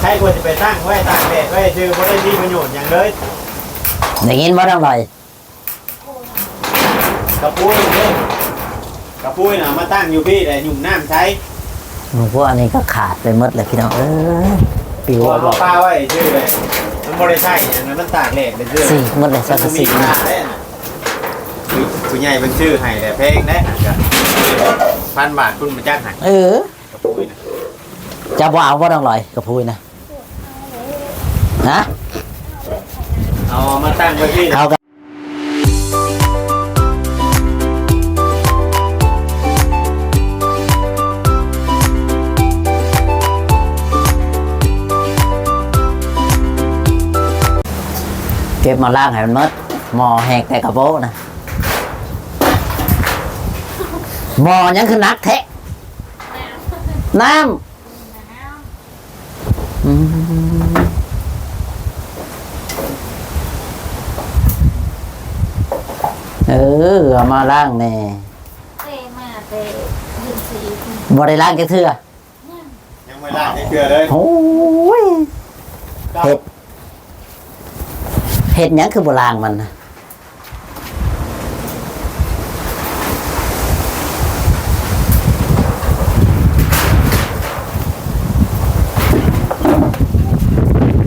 ใครควรจะไปตั้งไว้ตากแดดไว้ชื่อบ่ได้มีประโยชน์อย่างเลยได้ยินบ่ต้องลอยกระปุ้ยเด้กระปุ้ยน่ะมาตั้งอยู่พี่แต่หยุ่มน้ำใช้พวกอันนี้ก็ขาดไปหมดเลยพี่น้องเอ้ยปิวตัวบอเอากปลาไว้ชื่อเลยมันบ่ได้ใช่อันนั้นมันตากแดดเป็นชื่อสี่หมดเลยสักมันสี่มีค่าได้น่ะคือผู้ใหญ่เป็นชื่อให้แต่เพลงได้อาจจะพันบาทคุณมาจ้างให้เออ กระปุ้ยน่ะจะบ่เอาบ่ต้องลอยกับพูยนะ ฮะเอามาตั้งไว้พี่เอากันเก็บมาล่างให้มันหมดหมอแหกแต่กระโปงนะหมอยังคือนักแทะน้ำอืม เออเอามาล่างแน่เตะมาเตะยืนสีคุณบ่ได้ล่างแค่เทื่อยังไม่ลาดให้เกลือเลยโอ้ยเห็ดเห็ดหยังคือโบราณมันนะ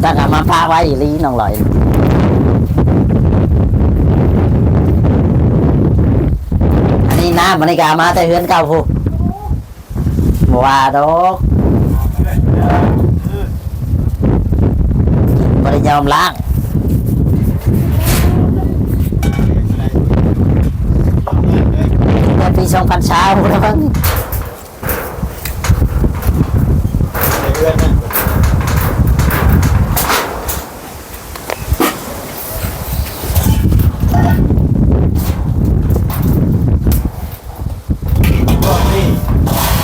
ตั้งแต่มาพาไว้อีหลีน้องลอย อันนี้น้ำมันนี่กามาแต่เฮือนเก่าพูบว่าดอกบริยอมล้างเมื่อปี2000เช้าแล้วมั้ง ในเรือนน่ะช่วงนี้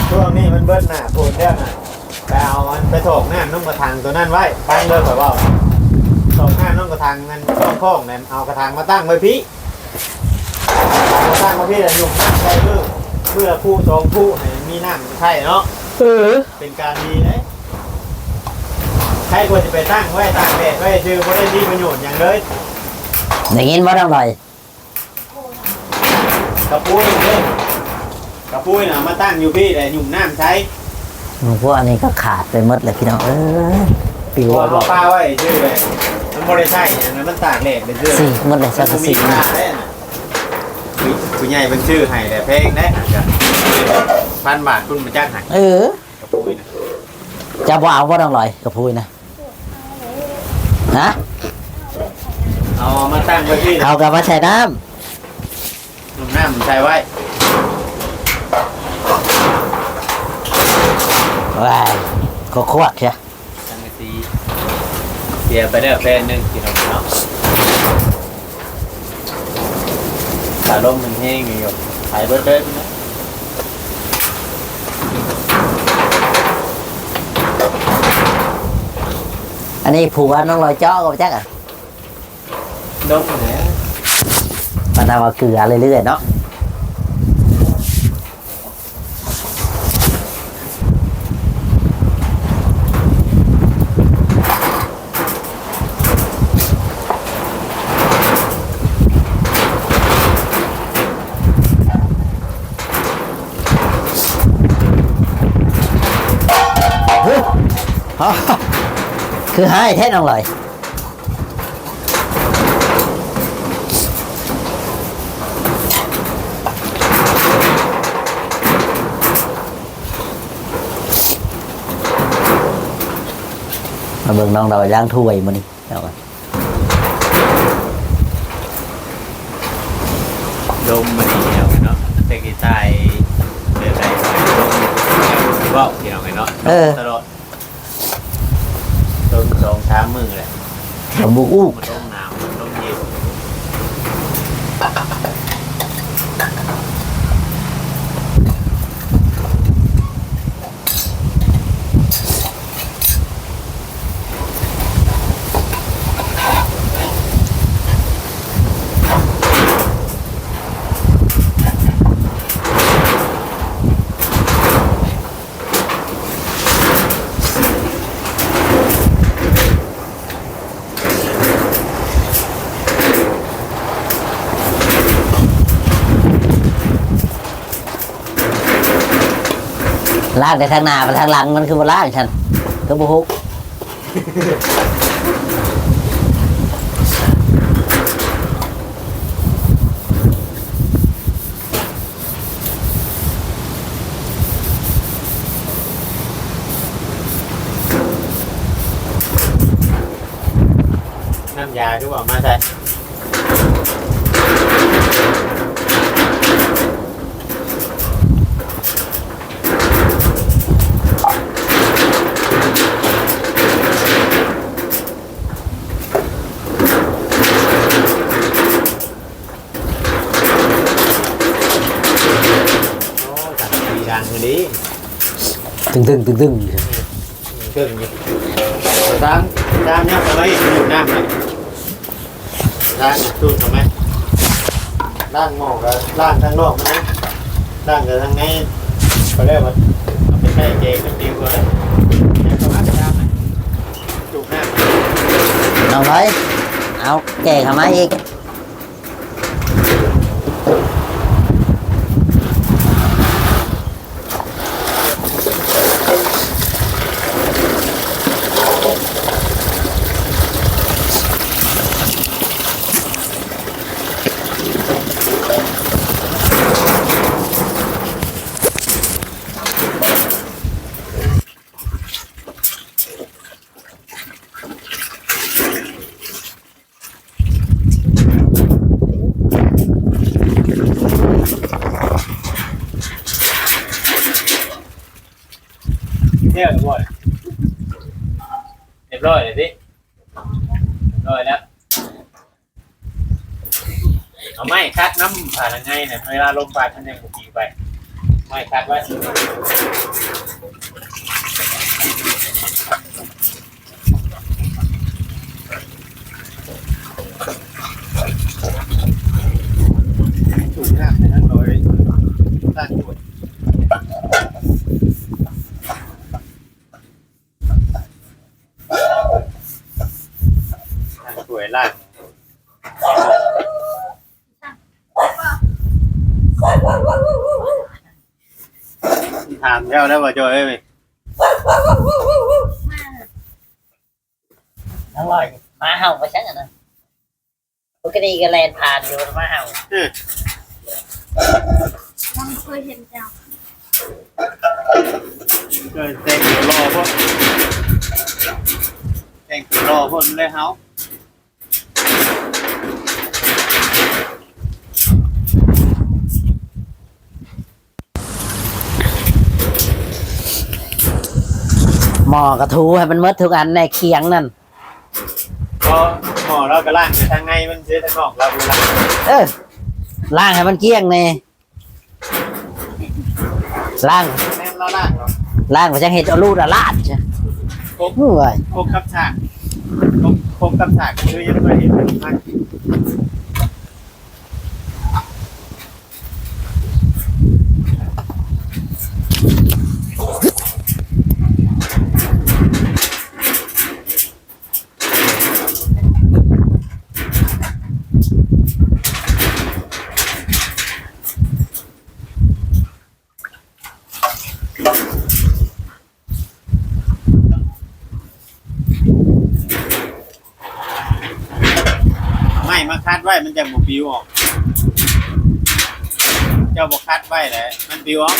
ช่วงนี้มันเบิ้ลหน้าโผล่เรื่องน่ะไปเอามันไปโถ กหน้านุ่งกระถางตัวนั้นไว้ตั้งเลยแบบว่าโถกหน้านุ่งกระถางเงินช่องโค้งนั่นเอากระถางมาตั้งไว้พี่มาตั้งไว้พี่แต่ยุ่งน้ำใช่เพื่อเพื่อผู้สองผู้ให้มีน้ำใช่เนาะเออเป็นการดีเลยใครควรจะไปตั้งไว้ตากแดดไว้ชื่อบ่ได้มีประโยชน์อย่างเลยได้ยินบ่ต้องลอยกระปุ้ยเด้กระปุ้ยน่ะมาตั้งอยู่พี่แต่หยุ่มน้ำใช้ พวกอันนี้ก็ขาดไปหมดเลยพี่น้องเอ้ยปิวตัวบอเอากปลาไว้ชื่อเลยมันบ่ได้ใช่อันนั้นมันตากแดดเป็นชื่อสี่หมดเลยสักมันมีสี่ค่าได้น่ะคือผู้ใหญ่เป็นชื่อให้แต่เพลงได้อาจจะพันบาทคุณมาจ้างให้เออกระปุ้ยน่ะจะบ่เอาบ่ต้องลอยกับพูยนะฮะเอามาตั้งไว้พี่เอากลับมาใส่น้หนุ่มน้ำใช้ไว้ ว้ายก็ควกเชียตั้งไว้สีเสียไปได้แฟนหนึ่งกินเอาเนาะขาลมมันแห้งอยู่หายเบิดเลยนะอันนี้ผัวน้องลอยเจาะก็จักอะดมเนี่ย มันเอามาเกลือเรื่อยๆเนาะ คือให้แท้น้องลอยมาเบิ่งน้องดอยล้างถ้วยมานี่เอาก่อนดมมันเดียวเนาะเตกิตายเดือดใจดมที่ว่าที่เราไงเนาะตลอดดมสองสามมือแหละลำบุกอู้มันดม ลากแต่ทางหน้าไปทางหลังมันคือบ่ลากฉันก็บุกน้ำยาคือว่ามาใส่ งตึงตึงตึงเครื่องนี้ตามตามเนี่ยทำไมอยู่น้ำเลยล้างตู้ทำไมล้างหม้อกับล้างข้างนอกมันนะล้างกับทางในเขาเรียกว่าเอาไปใช้เจกันดีกว่าเลยเนี่ยเขาอาจจะทำไหมจุกน้ำน้องไว้เอาแก่เข้ามอีก ที่ยวหรือบ่อยเรียบร้อยเลยสิเรียบร้อยแล้วเอาไม้คัดน้ำผ่านยังไงเนี่ยเวลาลมปาท่านยังบุกีไปไม้คัดไว้ถูกหน้าในนั้นเลยตั้างดตั้ง วยล่างถามเจ้าแล้วว่าจอยเอ้ยอร่อยมาเห่าไปชักอะนะปกติก็แลนผ่านอยู่มาเห่ายังเคยเห็นเจ้าเกิดแต่งตัวรอพวกแต่งตัวรอพวกเลยเฮา หมอกระทูให้มันหมดทุกอันในเคียงนั่นก็หมอเราก็ล่างไปทางไงมันเสียทางนอกเราดูล่างเออล่างให้มันเกลี้ยงเน่ล่างแม่นเราล่างเนาะล่างไปจังเห็ดเอาลูดอะลาดจ้ะครบโอ้ยครบกับฉากครบครบกับฉากคือยังไม่เห็นมันมาก คัดไว้มันจะบุปิวออก เจ้าบอกคัดไว้แหละมันปิวออก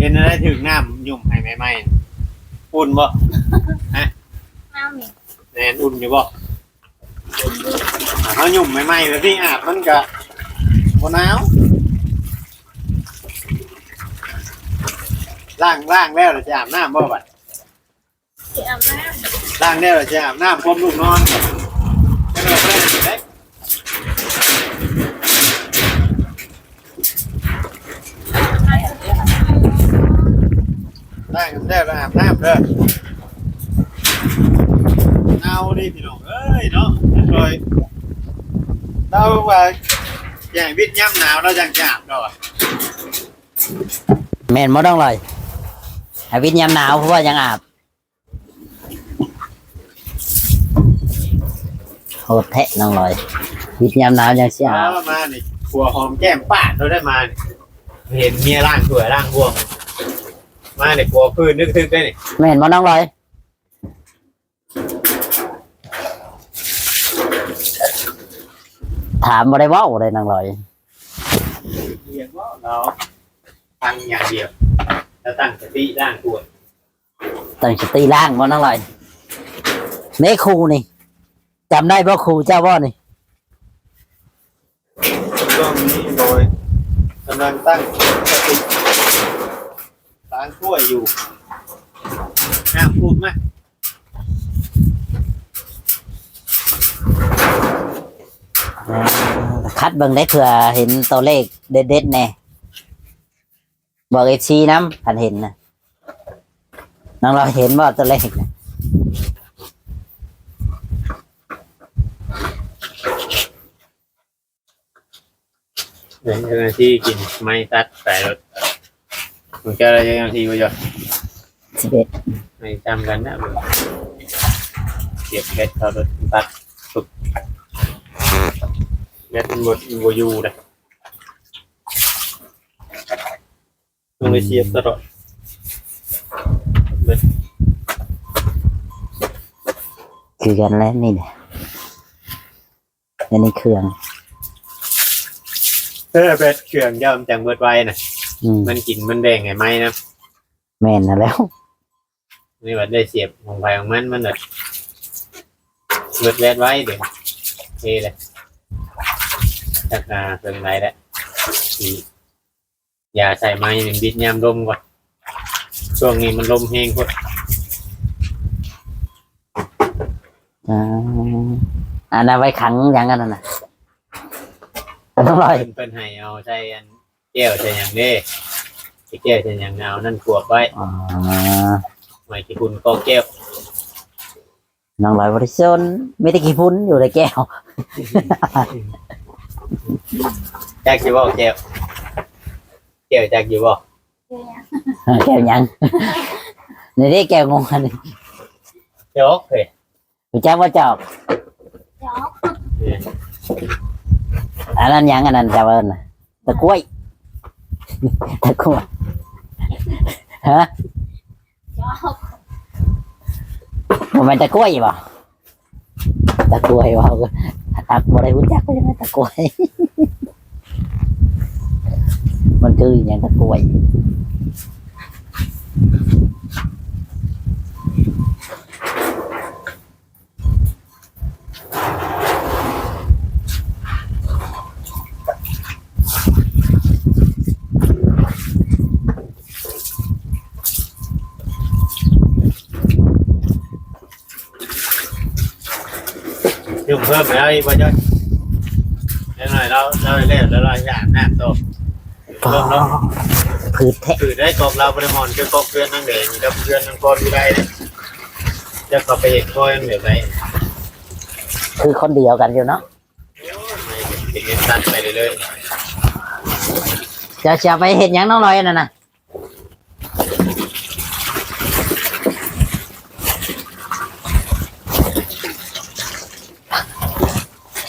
เได้ถึงน้ำยุ่มให้ใหม่ๆอุ่นบ่ น้ำนี่ แน่นอุ่นอยู่บ่เขายุ่มใหม่ๆแบบนี้อาบมันก็บ่หนาวล้างล้างแล้วเราจะอาบน้ำบ่บัดที่อาบน้ล้างแล้วเราจะอาบน้ำพร้อมลูกนอนจะได้ไม่อาบได้ล้างกันแล้วเราอาบน้ำเด้อเอาดิพี่น้องเอ้ยเนาะเลย เราว่าอย่างวิทย์ย่ำหนาวเราจังจะอาบดอกแม่นบ่ต้องเลยอาวิทยามหนาวเพราะว่ายังอาบโหดแทะน้องลอย วิทยามหนาวยังเสียอาบเอามานี่ขัวหอมแก้มป้าดเราได้มานี่เห็นเมียร่างสวยร่างบวมมาเนี่ยขัวพื้นนึกๆได้นี่แม่นบ่น้องลอย ถามบ่ได้เว้าเลยน้องลอยเรียนว่าเราทำอย่างเดียวแล้วตั้งสติร่างตัวตั้งสติล่างบ่น้องลอยเน่ครูนี่จำได้บ่ครูเจ้าบ่นี่ช่วงนี้โดยกำลังตั้งสติล้างถ้วยอยู่ห้ามพูดมาก คัดเบิ่งได้เผื่อเห็นตัวเลขเด็ดๆแน่บอกเอชีน้ำคันเห็นนะน้องลอยเห็นบ่ตัวเลขนะเดี๋ยวเจ้าหน้าที่กินไม้ตัดใส่รถมันจะอะไรเจ้าหน้าที่วะจ๊ะสิบเอ็ดไม่จำกันนะเสียบเพชรเขารถตัดฝึก เม็ดมันบดมันบอยู่เลยต้องเลยเสียบตลอดเบ็ดคือกันแล้วนี่เนี่ยอันนี้เครื่องเออเบ็ดเครื่องย่อมจังเบิดไว้นะอืมมันกินมันแดงไงไหมนะแม่นนะแล้ว นี่ว่าได้เสียบของไฟของมันมันแบบเบิดแวดไว้เดี๋ยวเทเลย จักนาเป็นไรแล้วอีอย่าใส่ไม้มันบิดยามลมก่อนช่วงนี้มันลมแห้งโคตรอ่าอันนั้นไว้ขังอย่างนั้นน่ะต้องลอยเป็นเป็นให้เอาใส่อันแก้วใส่อย่างนี้ใส่แก้วใส่อย่างเอานั่นขวบไว้อ๋อไม่กี่คุณก็แก้วน้องลอยบริสุทธิ์ไม่ได้กี่พุ้นอยู่ในแก้ว จักอยู่บ่แก้วแก้วจักอยู่บ่ำเจียแก้วยังในนี้แก้วงงอันนี้โจ๊กเฮ้ยรู้จักว่าจอกจอกอันนั้นยังอันนั้นจะเอิ้นน่ะตะกล้วยตะกล้วยฮะจอกมันเป็นตะกล้วยป่ะตะกล้วยว่าตักบ่ได้รู้จักว่ายังไงตะกล้วย มันคืออย่างตะกล้วย เพิ่มแล้วอีกบ่จ้อยเดี๋ยวหน่อยเราเราเล่นแล้วเราอยากน้ำโตเพิ่มเนาะพืชแทะคือได้กอกเราบริมอนคือกอกเพื่อนนั่งเด่นกับเพื่อนนั่งกอนอยู่ได้เนี่ยจะเข้าไปเห็นก้อยมันแบบไหนคือคนเดียวกันอยู่เนาะไม่เป็นเงินตันไปเรื่อยจะจะไปเห็นหยังน้องลอยนั่นน่ะ ๆ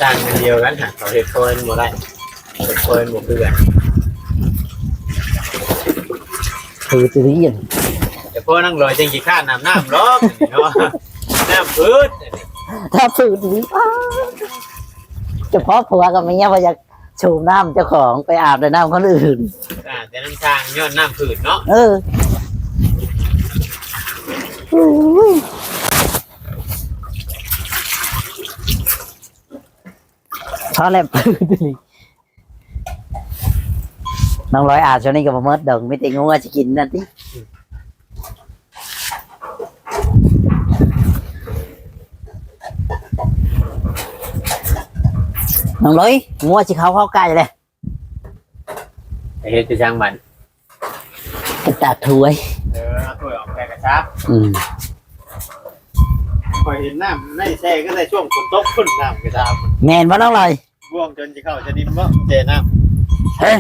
ต่างกัน เดียวกันฮะเขาเห็นก้อยมันบ่ได้เห็นก้อยมันบ่คือกันคือตัวนี้อยู่แต่พวกนั่งลอยจังกี่ข้าน้ำน้ำร้องเนาะน้ำพืชถ้าพืชนี้อ้าวเฉพาะผัวกับเมียว่าจะชูน้ำเจ้าของไปอาบในน้ำคนอื่นอ่าแต่น้ำทางย้อนน้ำพืชเนาะเออ เพราะอะไรน้องร้อยอาบช่วงนี้ก็บ่เมิดดงไม่ติงูว่าจะกินนั่นติน้องร้อยงัวจะเข้าเข้าใกล้เลยไอ้เฮ็ดจะช่างมันกระตากถ้วย เออเอาถ้วยออกแค่กระชับอืมพอเห็นน้ำในแช่ก็ได้ช่วงฝนตกขึ้นน้ำกระชับแมนว่าน้องร้อย บ่วงจนจะเข้าจะดินบ่เจน้เฮ้ย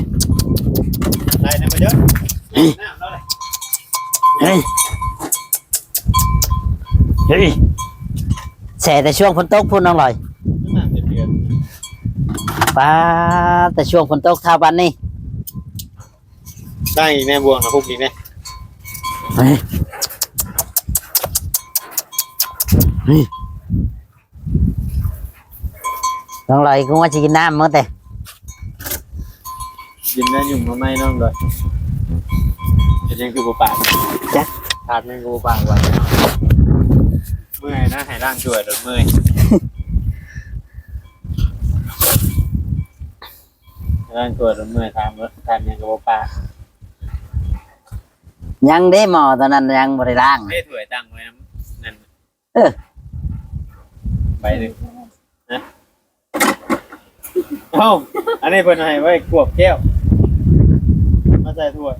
ำได้นะมาเยอะน้ำแล้วเลยเฮ้ยเฮ้ยแสแต่ช่วงฝนตกพูดน้องร้อยน้ำเดือดป้าแต่ช่วงฝนตกท่าวันนี่ได้อีกแน่บ่วงนะพวกนี้แน่เฮ้ยเฮ้ย น้องร้อยกูว่าจะกินน้ำมั้งแต่ยินได้ยุ่งมาไม่น้องเลยจะยังคือบ่ปากถาดยังกูบ่ปากไว้เมื่อยนะให้ร่างช่วยรถเมื่อยร่างช่วยรถเมื่อยทำรถทำยังกูบ่ปากยังได้หมอตอนนั้นยังบริล่างไม่ถวยตั้งไว้น้ำนั่นเออใบหนึ่งนะ เอ้าอันนี้เพิ่นให้ไว้กวบแก้วมาใส่ถ้วย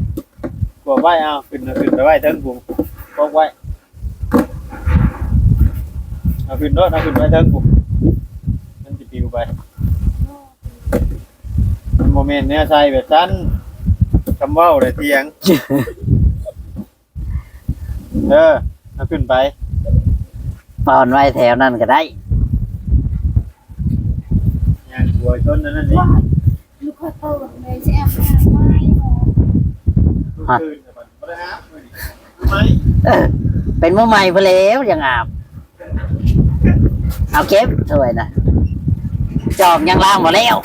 กวบไว้เอาขึ้นเอาขึ้นไปไว้เทิงบุงพกไว้เอาขึ้นรถเอาขึ้นไว้เทิงบุงมันจะปิวไปมันโมเมนต์เนี้ยใส่แบบนั้นคำเว้าเลยเทียง เออเอาขึ้นไปปอนไว้แถวนั้นก็ได้ หัวชนนั่นนั่นนี่ลูกคอยเปิดเลยจะแอบมาไม่หรอกทุกคืนแต่ก่อนบ่ได้อาบมื้อนี้ทำไมเออเป็นมือใหม่เพนแล้วยังอาบ เอาเก็บถ้วยนะจอบยังล่างหมดแล้ว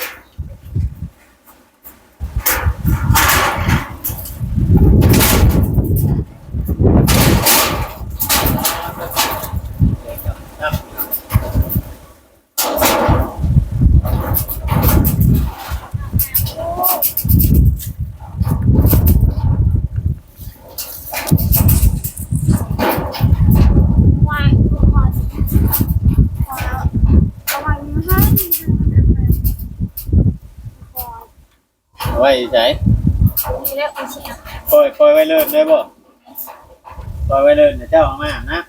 างทุกคนพอแล้วประมาณห้าพอ ไว้ใช้มีเรื่องอุเชียปล่อยปล่อยไว้เลิศได้บ่ปล่อยไว้เลิศเดี๋ยวเจ้าเอามาอาบนะ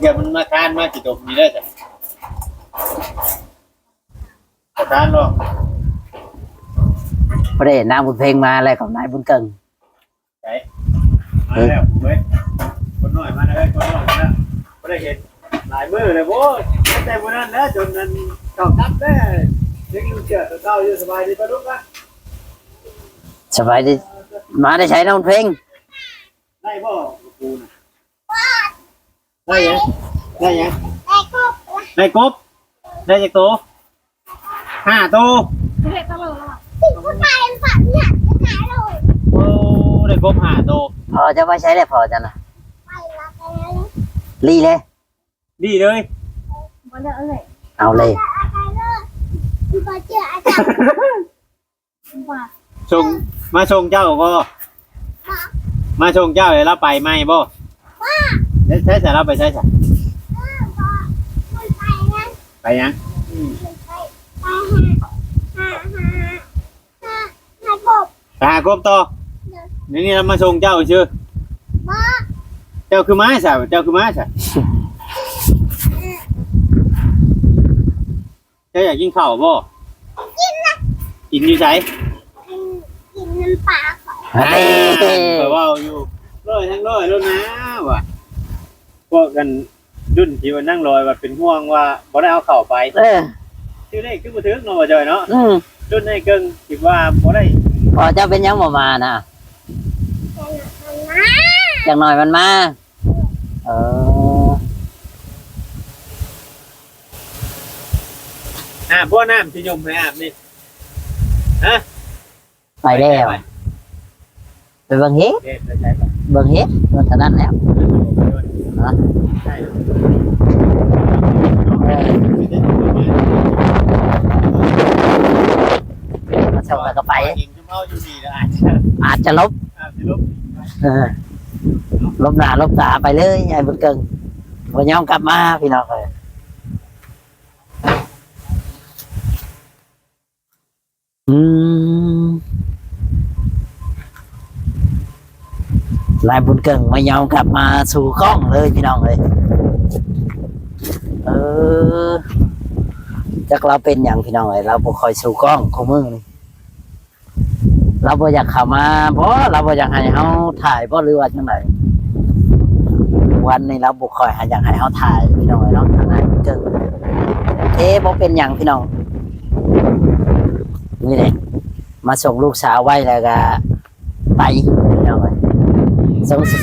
เดี๋ยวมันมาคานมากี่ตกมีได้จ้ะประคานหรอกพอได้นางบุญเพลงมาอะไรของนายบุญเกิงใช้มาแล้วเว้ยคนหน่อยมาแล้วคนหน่อยมาแล้วไม่ได้เห็นหลายมือเลยโว้ยแต่วันนั้นนะจนนั้นเก่าทับได้ยังอยู่เจอเก่าอยู่สบายดีปะลูกปะ สบายดีมาได้ใช้นางบุญเพลงได้บ่กูน่ะได้ยังได้ยังไอ้ก็ได้กบได้จากตัวห้าตัวไม่ได้ตลอดหรอกติดผู้ชายฝันเนี่ยจะหายเลยโอ้ได้กบห้าตัวพอจะไว้ใช้ได้พอจะนะไปละไปแล้วรีเลยดีเลยมาเจอเลยเอาเลยอาจารย์เลยมาเจออาจารย์ว่าชง มาชงเจ้าก็มาชงเจ้าเลยเราไปไหมบ่ใช้ใช้แต่เราไปใช้ใช่ไม่ไปนะไปยังไปหาหาหาหากบไปหากบต่อนี่นี่เรามาชงเจ้าชื่อบ้าเจ้าคือม้าใช่เจ้าคือม้าใช่เจ้าอยากกินข้าวบ่กินนะกินอยู่ใช่กิ นน้ำปลาก่อนอ่าแปลว่าอยู่ร้อยทั้งร้อยแล้วนะว่ะพวกกันรุ่นที่ว่านั่งลอยว่าเป็นห่วงว่าบ่ได้เอาเข่าไปเออ ชื่อเลขคือบ่ถึงเนาะว่าจอยเนาะอืมรุ่นให้เกิงคิดว่าบ่ได้พอเจ้าเป็นยังบ่มานะแต่หนักนะอย่างหน่อยมันมา เออ อ่าพวกน้ำที่ยมให้อาบนี่ ไปแล้วไปเบิ่งเฮ็ดเด็ดใช้ไปเบิ่งเฮ็ดมันเท่านั้นแล้วเฮะใช่เออมาชมแล้วก็ไปเองจะเอาอยู่ดีแล้วอาจจะอาจจะลบอาจจะลบเออลบหน้าลบตาไปเลยไอ้บุญเกิงวันยอมกลับมาพี่น้องเลยอืม นายบุญเกิงไม่ยอมกลับมาสู่กล้องเลยพี่น้องเลยเออจักเราเป็นอย่างพี่น้องเลยเราบ่คอยสู่กล้องคู่มือนี่เราบ่อยากเข้ามาเพราะเราบ่อยากให้เฮาถ่ายเพราะหรือว่าจังไดวันนี้เราบ่คอยห้อยากให้เฮาถ่ายพี่น้องเลยเนาะทางนายบุญเกิงเอ๊ะบ่เป็นอย่างพี่น้องนี่แหละมาส่งลูกสาวไว้แล้วก็ไปพี่น้องเลย ส่งสิ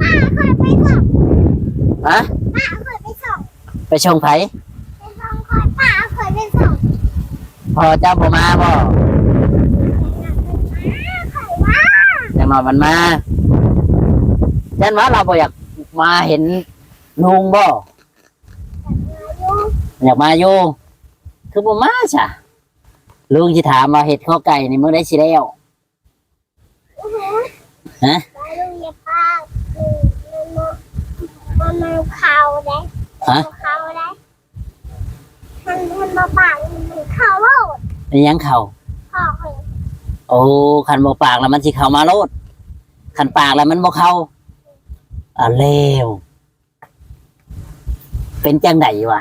ป้าเคยไปส่งฮะป้าเคยไปส่งไปชงไผไปส่งคอยป้าเคยไปส่งพอเจ้าบ่มาบ่เคยว่าจังหน่อยมันมาจันว่าเราบ่อยากมาเห็นลุงบ่ลูกอยากมาอยู่คือบ่มาจ้ะลุงสิถามว่าเห็ดข้อไก่ในี่มื้อได้สิแล้วฮะ ไปลูกอย่าป้า มันมันมันเขาได้ฮะ เขาได้มันมันมาปากมันเขาโลดเป็นหยังเขาพ่อเคยโอ้คันบ่ปากแล้วมันสิเข้ามาโลดคันปากแล้วมันบ่เข้าอ่าเลวเป็นจังไดวะ